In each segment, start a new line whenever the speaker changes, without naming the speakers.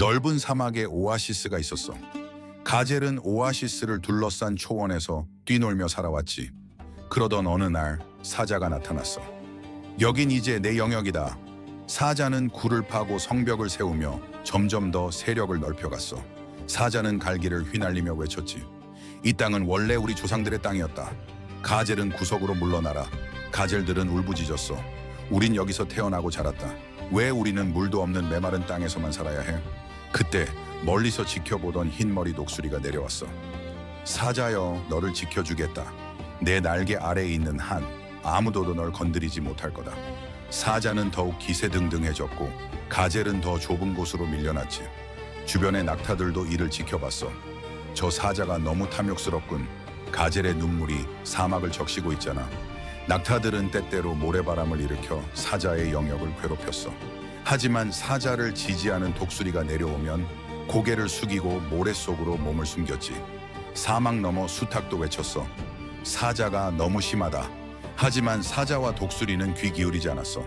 넓은 사막에 오아시스가 있었어. 가젤은 오아시스를 둘러싼 초원에서 뛰놀며 살아왔지. 그러던 어느 날 사자가 나타났어. 여긴 이제 내 영역이다. 사자는 굴을 파고 성벽을 세우며 점점 더 세력을 넓혀갔어. 사자는 갈기를 휘날리며 외쳤지. 이 땅은 원래 우리 조상들의 땅이었다. 가젤은 구석으로 물러나라. 가젤들은 울부짖었어. 우린 여기서 태어나고 자랐다. 왜 우리는 물도 없는 메마른 땅에서만 살아야 해? 그때 멀리서 지켜보던 흰머리 독수리가 내려왔어. 사자여, 너를 지켜주겠다. 내 날개 아래에 있는 한, 아무도도 널 건드리지 못할 거다. 사자는 더욱 기세등등해졌고 가젤은 더 좁은 곳으로 밀려났지. 주변의 낙타들도 이를 지켜봤어. 저 사자가 너무 탐욕스럽군. 가젤의 눈물이 사막을 적시고 있잖아. 낙타들은 때때로 모래바람을 일으켜 사자의 영역을 괴롭혔어. 하지만 사자를 지지하는 독수리가 내려오면 고개를 숙이고 모래 속으로 몸을 숨겼지. 사막 너머 수탉도 외쳤어. 사자가 너무 심하다. 하지만 사자와 독수리는 귀 기울이지 않았어.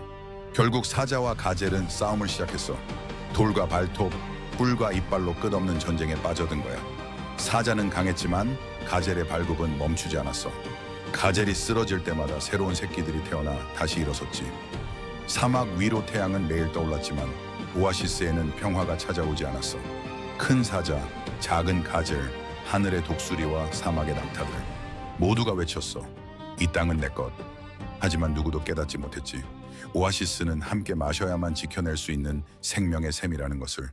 결국 사자와 가젤은 싸움을 시작했어. 돌과 발톱, 뿔과 이빨로 끝없는 전쟁에 빠져든 거야. 사자는 강했지만 가젤의 발굽은 멈추지 않았어. 가젤이 쓰러질 때마다 새로운 새끼들이 태어나 다시 일어섰지. 사막 위로 태양은 매일 떠올랐지만 오아시스에는 평화가 찾아오지 않았어. 큰 사자, 작은 가젤, 하늘의 독수리와 사막의 낙타들 모두가 외쳤어. 이 땅은 내 것. 하지만 누구도 깨닫지 못했지. 오아시스는 함께 마셔야만 지켜낼 수 있는 생명의 샘이라는 것을.